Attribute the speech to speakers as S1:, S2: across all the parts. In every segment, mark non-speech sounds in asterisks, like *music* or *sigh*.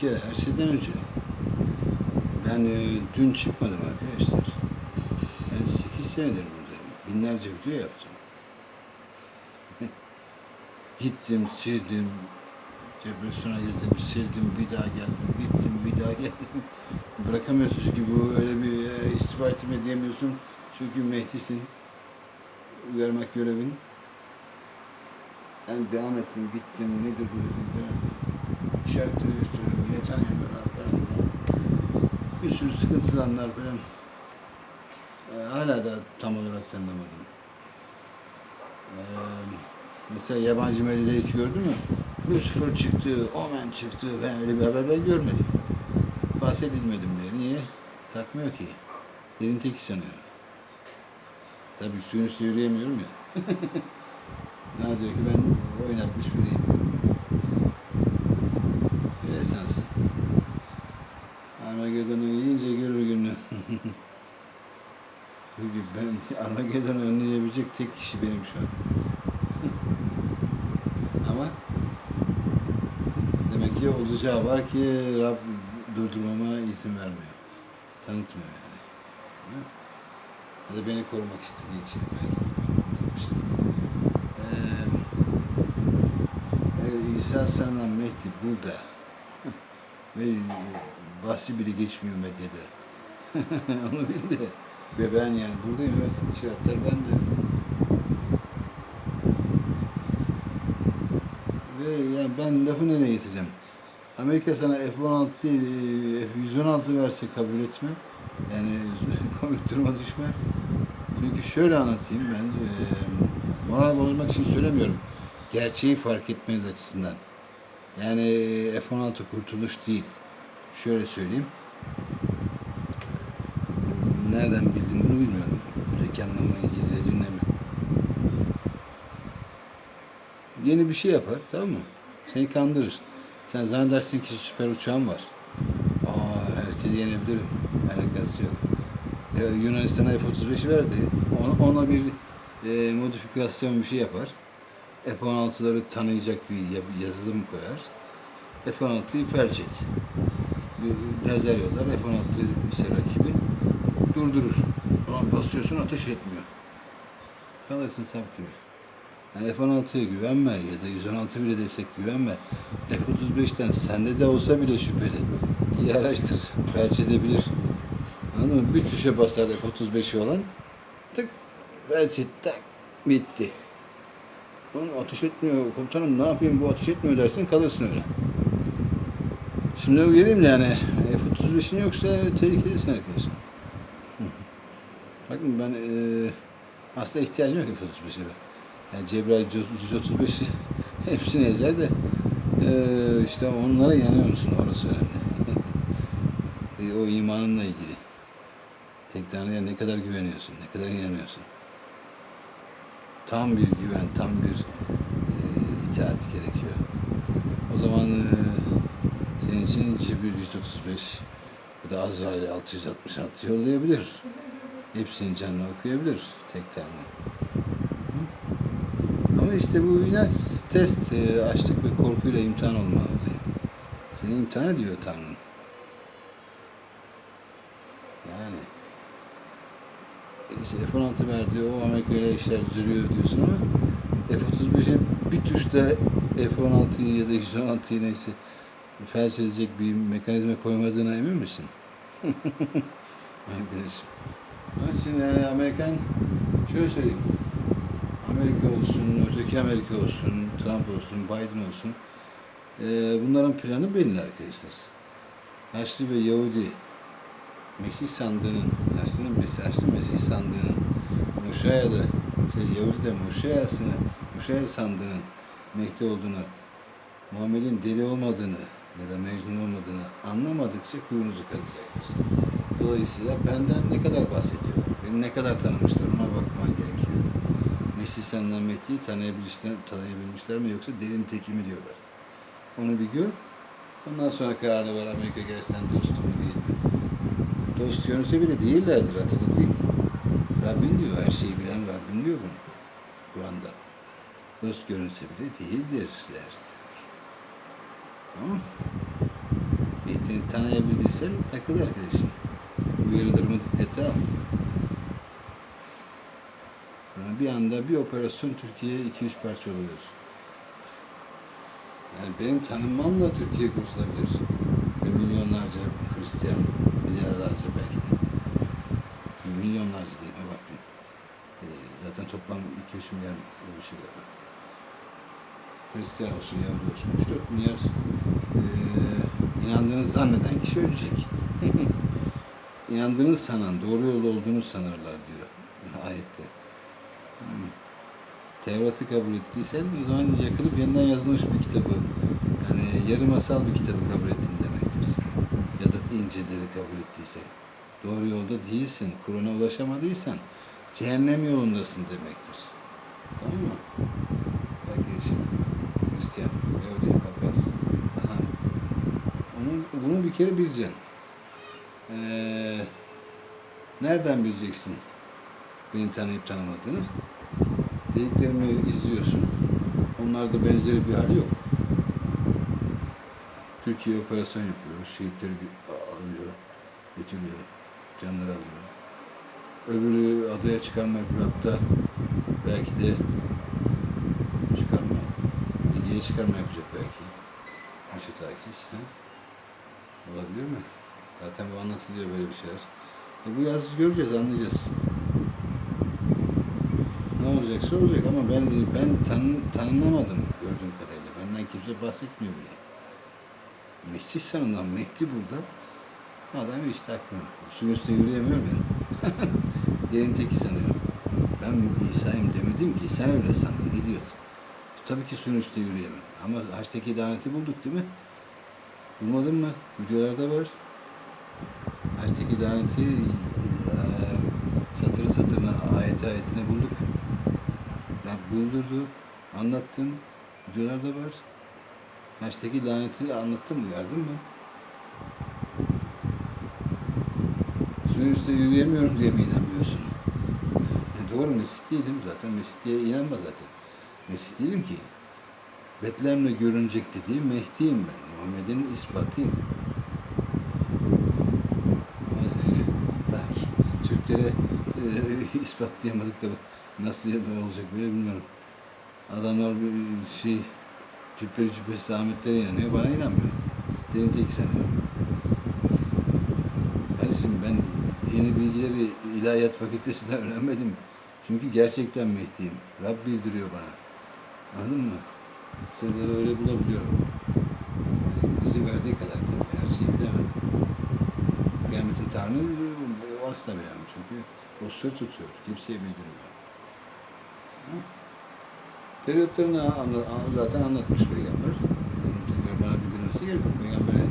S1: kere her şeyden önce ben e, dün çıkmadım arkadaşlar. Ben 8 senedir buradayım. Binlerce video yaptım. *laughs* Gittim, sildim, depresyona girdim, sildim, bir daha geldim, gittim, bir daha geldim. *laughs* Bırakamıyorsun çünkü bu öyle bir e, istifa etme diyemiyorsun. Çünkü Mehdi'sin. Uyarmak görevin. Yani devam ettim, gittim, nedir bu dedim falan. İşaretleri gösteriyorum, yine tanıyamıyorlar falan. Bir sürü sıkıntılı anlar falan. Ee, hala da tam olarak tanımadım. Ee, mesela yabancı medyada hiç gördün mü? Lucifer çıktı, Omen çıktı falan öyle bir haber ben görmedim. Bahsedilmedim bile. Niye? Takmıyor ki. Yerin teki sanıyor. Tabii suyunu sıyırayamıyorum ya. *laughs* Ne diyor ki ben oynatmış biriyim. Esans. Armageddon'u yiyince görür gününü. *laughs* Çünkü ben Armageddon'u önleyebilecek tek kişi benim şu an. *laughs* Ama demek ki olacağı var ki Rab durdurmama izin vermiyor. Tanıtmıyor yani. Ya da beni korumak istediği için belki. Ee, İsa sana Mehdi burada. Ve e, bahsi bile geçmiyor medyada. *laughs* Onu bil de. Ve ben yani buradayım evet. İşaretler bende. Ve yani ben lafı nereye getireceğim? Amerika sana F-16 değil, e, F-116 verse kabul etme. Yani *laughs* komik duruma düşme. Çünkü şöyle anlatayım ben, e, moral bozmak için söylemiyorum. Gerçeği fark etmeniz açısından. Yani F-16 kurtuluş değil. Şöyle söyleyeyim. Nereden bildim bunu bilmiyorum. Reklamlama ilgili de dinleme. Yeni bir şey yapar tamam mı? Seni kandırır. Sen zannedersin ki süper uçağın var. Aa herkesi yenebilirim. Alakası yok. Ya, Yunanistan'a F-35 verdi. Ona, ona bir e, modifikasyon bir şey yapar. F-16'ları tanıyacak bir ya- yazılım koyar. F-16'yı felç et. Lazer yollar F-16 işte rakibi durdurur. Ama basıyorsun ateş etmiyor. Kalırsın sap gibi. Yani F-16'ya güvenme ya da 116 bile desek güvenme. F-35'ten sende de olsa bile şüpheli. İyi araştır. Felç edebilir. Anladın mı? Bir tuşa basar F-35'i olan tık felç et bitti. Onun ateş etmiyor komutanım ne yapayım bu ateş etmiyor dersin kalırsın öyle. Şimdi uyarayım da yani F-35'in yoksa tehlikelisin arkadaşım. Bakın ben eee aslında ihtiyacım yok F-35'e. Yani Cebrail 135'i *laughs* hepsini ezer de eee işte onlara yanıyor musun orası önemli. *laughs* E, o imanınla ilgili. Tek Tanrı'ya ne kadar güveniyorsun, ne kadar inanıyorsun. Tam bir güven, tam bir eee itaat gerekiyor. O zaman eee, senin için Cibril 135 ya da Azrail 666 yollayabilir. Hepsinin canını okuyabilir tek Tanrı. Ama işte bu inanç test, e, açlık ve korkuyla imtihan olma olayı. Seni imtihan ediyor Tanrı. Yani işte F-16 verdi, o Amerika ile işler düzeliyor diyorsun ama F-35'e bir tuşta F-16'yı ya da 116'yı neyse felç edecek bir mekanizma koymadığına emin misin? *laughs* Arkadaşım. Onun için yani Amerikan şöyle söyleyeyim. Amerika olsun, öteki Amerika olsun, Trump olsun, Biden olsun. eee, bunların planı belli arkadaşlar. Haçlı ve Yahudi Mesih sandığının, Haçlı'nın Mesih, Haçlı Mesih sandığının, Muşaya'da, şey Yahudi'de Muşaya'sını, Muşaya sandığının Mehdi olduğunu, Muhammed'in deli olmadığını ya da Mecnun olmadığını anlamadıkça kuyunuzu kazacaktır. Dolayısıyla benden ne kadar bahsediyor, beni ne kadar tanımışlar ona bakman gerekiyor. Mesih senden Mehdi'yi tanıyabilmişler, tanıyabilmişler mi yoksa delinin teki mi diyorlar. Onu bir gör. Ondan sonra kararı ver Amerika gerçekten dostum mu değil mi? Dost görünse bile değillerdir hatırlatayım. Rabbin diyor, her şeyi bilen Rabbin diyor bunu. Kur'an'da. Dost görünse bile değildirler diyor. Tamam mı? Mehdi'ni tanıyabildiysen takıl arkadaşım. Uyarılarımı dikkate al. Yani bir anda bir operasyon Türkiye 2-3 parça oluyor. Yani benim tanınmamla Türkiye kurtulabilir. Ve milyonlarca Hristiyan, milyarlarca belki de. Milyonlarca değil, abartmayayım. Ee, zaten toplam 2-3 milyar öyle bir şey galiba. Hristiyan olsun, Yahudi olsun. 3-4 milyar ee, inandığını zanneden kişi ölecek. *laughs* İnandığını sanan, doğru yolda olduğunu sanırlar diyor ayette. Hmm. Tevrat'ı kabul ettiysen o zaman yakılıp yeniden yazılmış bir kitabı, yani yarı masal bir kitabı kabul ettin İncil'leri kabul ettiysen. Doğru yolda değilsin, Kur'an'a ulaşamadıysan cehennem yolundasın demektir. Tamam mı? Arkadaşım, Hristiyan, Yahudi, Papaz. Aha. Onu, bunu bir kere bileceksin. Ee, nereden bileceksin beni tanıyıp tanımadığını? Dediklerimi izliyorsun. Onlarda benzeri bir hal yok. Türkiye operasyon yapıyor. Şehitleri. Götürüyor. Canları alıyor. Öbürü adaya çıkarma yapıyor. Belki de çıkarma. Ege'ye çıkarma yapacak belki. Mişet Akis. Ha? Olabilir mi? Zaten bu anlatılıyor böyle bir şeyler. E bu yaz göreceğiz, anlayacağız. Ne olacaksa olacak ama ben ben tan, tanınamadım gördüğüm kadarıyla. Benden kimse bahsetmiyor bile. Mescid sanılan Mehdi burada. Adam hiç takmıyor. Suyun üstüne yürüyemiyorum ya. *laughs* Yerin teki sanıyor. Ben İsa'yım demedim ki sen öyle sandın idiot. Tabii ki suyun üstünde yürüyemem. Ama haçtaki laneti bulduk değil mi? Bulmadın mı? Videolarda var. Haçtaki laneti eee, satırı satırına, ayeti ayetine bulduk. Rab buldurdu, anlattım. Videolarda var. Haçtaki laneti anlattım mı, gördün mü? Suyun üstünde yürüyemiyorum diye mi inanmıyorsun? E doğru Mesih değilim zaten. Mesih inanma zaten. Mesih değilim ki. Betlehem'le görünecek dediği Mehdi'yim ben. Muhammed'in ispatıyım. *laughs* Türklere e, ispatlayamadık da nasıl olacak böyle bilmiyorum. Adamlar bir şey cübbeli cübbesiz Ahmetlere inanıyor, bana inanmıyor. Derin tek sanıyorum. Kardeşim ben dini bilgileri ilahiyat fakültesinden *laughs* öğrenmedim. Çünkü gerçekten Mehdi'yim. Rab bildiriyor bana. Anladın mı? Sırları öyle bulabiliyorum. Bizi verdiği kadar tabii. Her şeyi bilemem. Kıyametin Tanrı o asla bilemem. Çünkü o sır tutuyor. Kimseye bildirmiyor. Periyotlarını zaten anlatmış peygamber. Tekrar bana bildirmesi gerek yok. Peygamber'e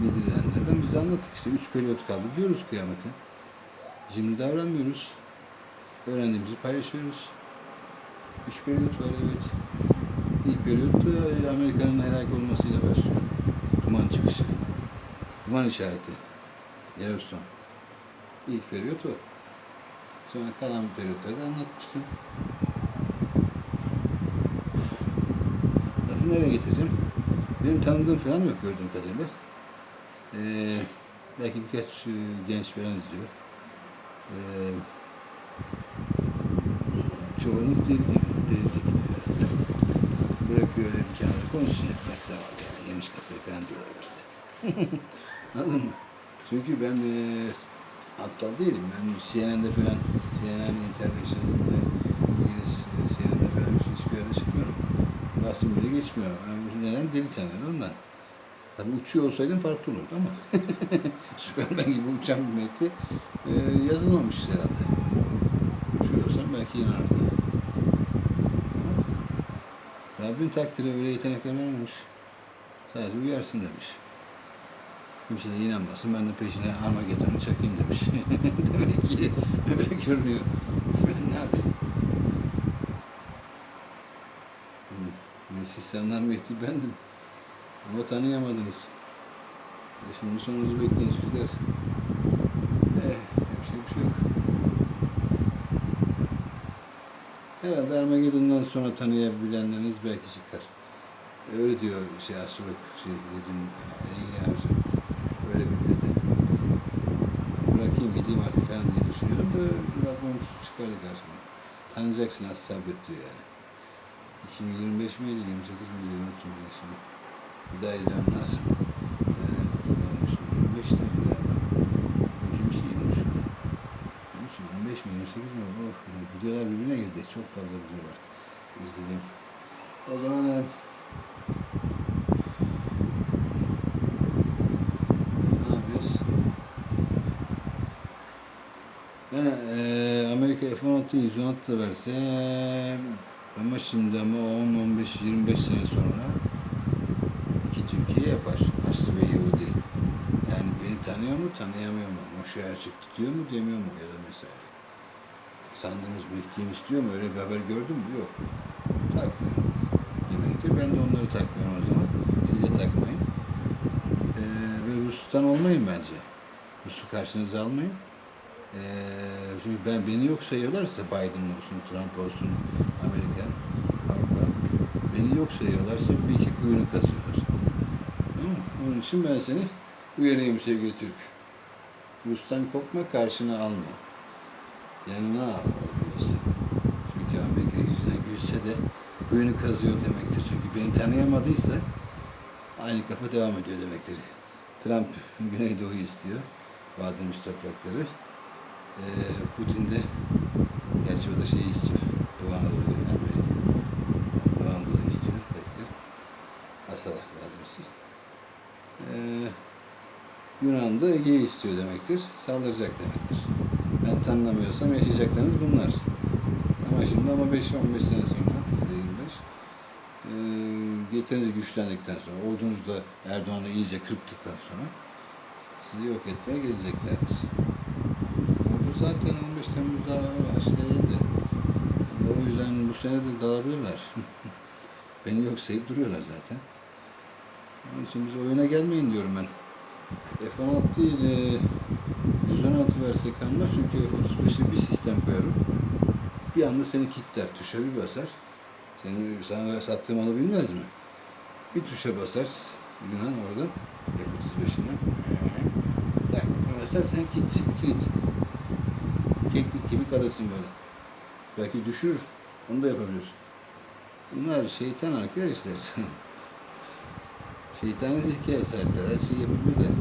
S1: bildirilenlerden biz anlattık işte. Üç periyot kaldı diyoruz kıyamete. Şimdi davranmıyoruz. Öğrendiğimizi paylaşıyoruz. Üç periyot var evet. İlk periyot da Amerika'nın helak olmasıyla başlıyor. Duman çıkışı. Duman işareti. Yellowstone. İlk periyot o. Sonra kalan periyotları da anlatmıştım. Lafı nereye getireceğim? Benim tanıdığım falan yok gördüğüm kadarıyla. Ee, belki birkaç e, genç falan izliyor. Ee, çoğunluk değil, değil, Bırakıyor öyle bir kenara konuşsun yapmak zavallı yani. Yemiş kafayı falan diyorlar böyle. *laughs* Anladın mı? Çünkü ben e, aptal değilim. Ben CNN'de falan, CNN International'da İngiliz e, CNN'de falan hiçbir yerde çıkmıyorum. Bahsim bile geçmiyor. Yani neden deli sanıyor ondan. Tabii uçuyor olsaydım farklı olurdu ama *laughs* Süpermen gibi uçan bir metni e, yazılmamış herhalde. Uçuyorsam belki inanırdı. Rabbin takdiri öyle yetenekler vermemiş. Sadece uyarsın demiş. Kimse de inanmasın. Ben de peşine Armageddon'u çakayım demiş. *laughs* Demek ki öyle görünüyor. Ben ne yapayım? Hmm, Mesih senden Mehdi bendim. Ama tanıyamadınız. E şimdi sonunuzu bekleyin çocuklar. Eh, yapacak bir şey yok. Herhalde Armageddon'dan sonra tanıyabilenleriniz belki çıkar. Öyle diyor şey Asuruk şey dedim Ege Avcı. Öyle bildirdi. Bırakayım gideyim artık falan diye düşünüyorum da şu çıkardı karşıma. Tanıyacaksın az sabret diyor yani. 2025 miydi, 28 miydi, unuttum ben şimdi. İzlemem lazım. Ee, hatırlamıyorum şimdi. 25 tane galiba. Yok 23, 23. 23 mi, 25 mi, 28 mi? Of, videolar birbirine girdi. Çok fazla video var. İzlediğim. O zaman e? Ben eee Amerika F-16 116 da versem ama şimdi ama 10, 15, 25 sene sonra iki Türkiye yapar. Haçlı ve Yahudi. Yani beni tanıyor mu, tanıyamıyor mu? Moşe açık tutuyor mu, demiyor mu ya da mesela. Sandığımız bektiğim istiyor mu? Öyle bir haber gördün mü? Yok. Takmıyor. Demektir. Ben de onları takmıyorum o zaman. Siz de takmayın. Eee ve Rus'tan olmayın bence. Rus'u karşınıza almayın. Eee çünkü ben beni yok sayıyorlarsa Biden olsun, Trump olsun, Amerika, Avrupa beni yok sayıyorlarsa bir iki kuyunu kazıyorlar. Onun için ben seni uyarayım sevgili Türk. Rus'tan kopma, karşına alma. Yanına al. Çünkü Amerika yüzüne gülse de kuyunu kazıyor demektir. Çünkü beni tanıyamadıysa aynı kafa devam ediyor demektir. Trump Güneydoğu istiyor. Bademüş toprakları. Ee, Putin de gerçi o da şeyi istiyor. Doğu Anadolu'yu yani Doğu Anadolu'yu istiyor. Bekle. Asala daha doğrusu. Ee, Yunan da Ege'yi istiyor demektir. Saldıracak demektir. Ben tanımlamıyorsam yaşayacaklarınız bunlar. Ama şimdi ama 5-15 sene sonra ya da 25 ee, yeteriniz güçlendikten sonra, ordunuzda Erdoğan'ı iyice kırptıktan sonra sizi yok etmeye geleceklerdir. Ordu zaten 15 Temmuz'da aşağıdaydı. O yüzden bu sene de dalabilirler. *laughs* Beni yok sayıp duruyorlar zaten. Onun için biz oyuna gelmeyin diyorum ben. F-16 değil, e, 116 versek anlar çünkü F-35'e bir sistem koyarım. Bir anda seni kilitler, tuşa bir basar. Senin sana sattığım malı bilmez mi? Bir tuşa basar Yunan oradan F-35'inden. Tak, basar sen kilit, kilit. Keklik gibi kalırsın böyle. Belki düşürür. Onu da yapabilir. Bunlar şeytan arkadaşlar. *laughs* Şeytani zekaya sahipler. Her şeyi yapabilirler.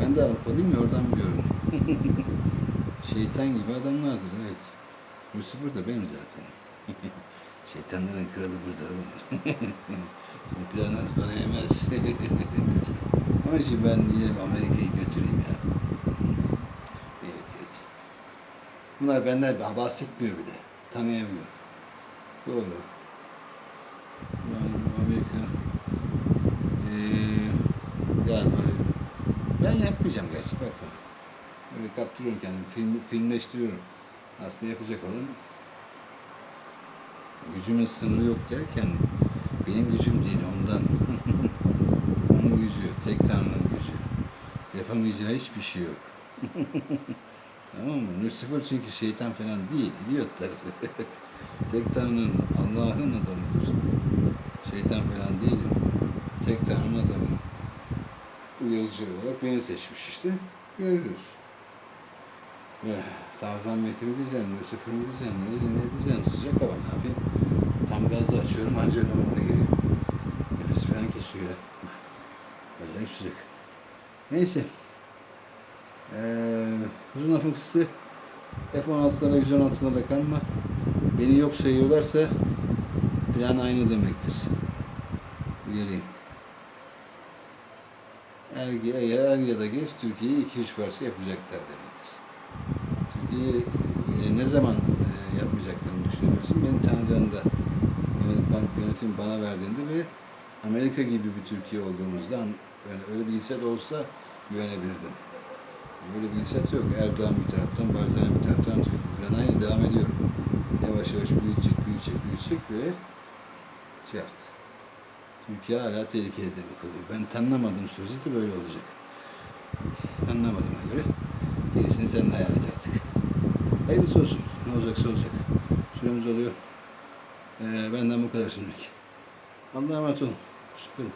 S1: Ben de Avrupalıyım ya oradan biliyorum. *laughs* Şeytan gibi adamlardır evet. Lucifer da benim zaten. *laughs* Şeytanların kralı burada oğlum. *laughs* Planlar bana yemez. Onun için ben yine Amerika'yı götüreyim ya. Evet evet. Bunlar benden bahsetmiyor bile. Tanıyamıyor. Doğru. Ben Amerika ee, galiba ben yapmayacağım gerçi bakma. Böyle kaptırıyorum kendimi, film, filmleştiriyorum. Aslında yapacak olan gücümün sınırı yok derken benim gücüm değil ondan. *laughs* Onun gücü, tek Tanrı'nın gücü. Yapamayacağı hiçbir şey yok. *laughs* tamam mı? Lucifer çünkü şeytan falan değil, idiotlar. *laughs* tek Tanrı'nın, Allah'ın adamıdır. Şeytan falan değilim. Tek Tanrı'nın adamı. Uyarıcı olarak beni seçmiş işte. Görüyoruz. Eh, Tarzan metini diyeceğim, Lucifer mi diyeceğim, ne, ne diyeceğim, sıcak hava ne yapayım? Tam gazla açıyorum anca önüne geliyor. Nefes falan kesiyor Acayip sıcak. Neyse. Ee, uzun lafın kısası F-16'lara 116'lara kanma. Beni yok sayıyorlarsa plan aynı demektir. Uyarayım. Er, er ya da geç Türkiye'yi 2-3 parça yapacaklar demektir. Türkiye e, ne zaman e, yapmayacaklarını düşünüyorsun? Beni tanıdığında, yönet- bank yönetim bana verdiğinde ve Amerika gibi bir Türkiye olduğumuzda öyle, öyle bir gidişat olsa güvenebilirdim. Böyle bir gidişat yok. Erdoğan bir taraftan, Barzani bir taraftan falan aynı devam ediyor. Yavaş yavaş büyüyecek, büyüyecek, büyüyecek ve şart. Türkiye hala tehlikeli demek oluyor. Ben tanınamadığım sürece de böyle olacak. Tanınamadığıma göre gerisini sen hayal et artık. Hayırlısı olsun. Ne olacaksa olacak. Süremiz oluyor. Ee, benden bu kadar şimdilik. Allah'a emanet olun. Hoşçakalın.